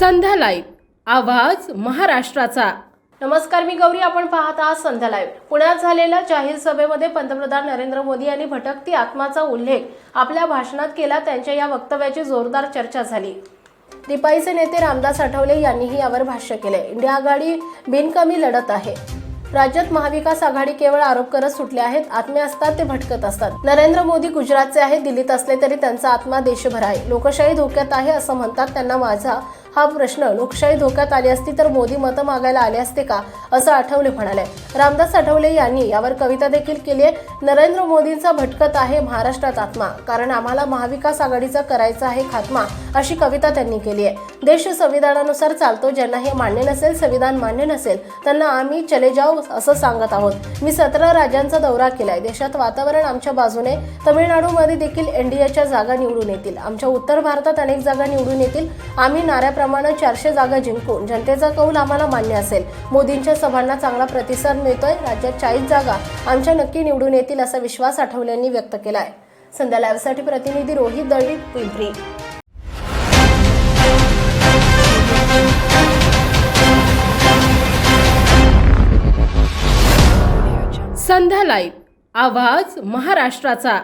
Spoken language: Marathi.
संध्या लाईव्ह आवाज महाराष्ट्राचा. नमस्कार मी गौरी. आपण पाहत आहात संध्या लाईव्ह. पुण्यात झालेल्या जाहीर सभेमध्ये पंतप्रधान नरेंद्र मोदी यांनी भटकती आत्माचा उल्लेख आपल्या भाषणात केला. त्यांच्या या वक्तव्याची जोरदार चर्चा झाली. रिपाईचे नेते रामदास आठवले यांनीही यावर भाष्य केले. इंडिया आघाडी बिनकमी लढत आहे. राज्यात महाविकास आघाडी केवळ आरोप करत सुटले आहेत. आत्मे असतात ते भटकत असतात. नरेंद्र मोदी गुजरातचे आहेत दिल्लीत असले तरी त्यांचा आत्मा देशभर आहे. लोकशाही धोक्यात आहे असं म्हणतात. त्यांना माझा हा प्रश्न लोकशाही धोक्यात आली असती तर मोदी मतं मागायला आले असते का असं आठवले म्हणाले. रामदास आठवले यांनी यावर कविता देखील केली आहे. नरेंद्र मोदींचा भटकत आहे महाराष्ट्रात आत्मा कारण आम्हाला महाविकास आघाडीचा करायचा आहे खात्मा अशी कविता त्यांनी केली आहे. देश संविधानानुसार चालतो ज्यांना हे मान्य नसेल संविधान मान्य नसेल त्यांना आम्ही चले जाऊ असं सांगत आहोत. मी सतरा राज्यांचा दौरा केलाय. देशात वातावरण आमच्या बाजूने तमिळनाडूमध्ये देखील एनडीएच्या जागा निवडून येतील. आमच्या उत्तर भारतात अनेक जागा निवडून येतील. आम्ही नाऱ्याप्रमाणे चारशे जागा जिंकून जनतेचा कौल आम्हाला मान्य असेल. मोदींच्या सभांना चांगला प्रतिसाद मिळतोय. राज्यात चाळीस जागा आमच्या नक्की निवडून येतील असा विश्वास आठवले यांनी व्यक्त केला आहे संध्या लाईव्हसाठी प्रतिनिधी रोहित दळवी पिंपरी. संध्या लाईव्ह. आवाज महाराष्ट्राचा.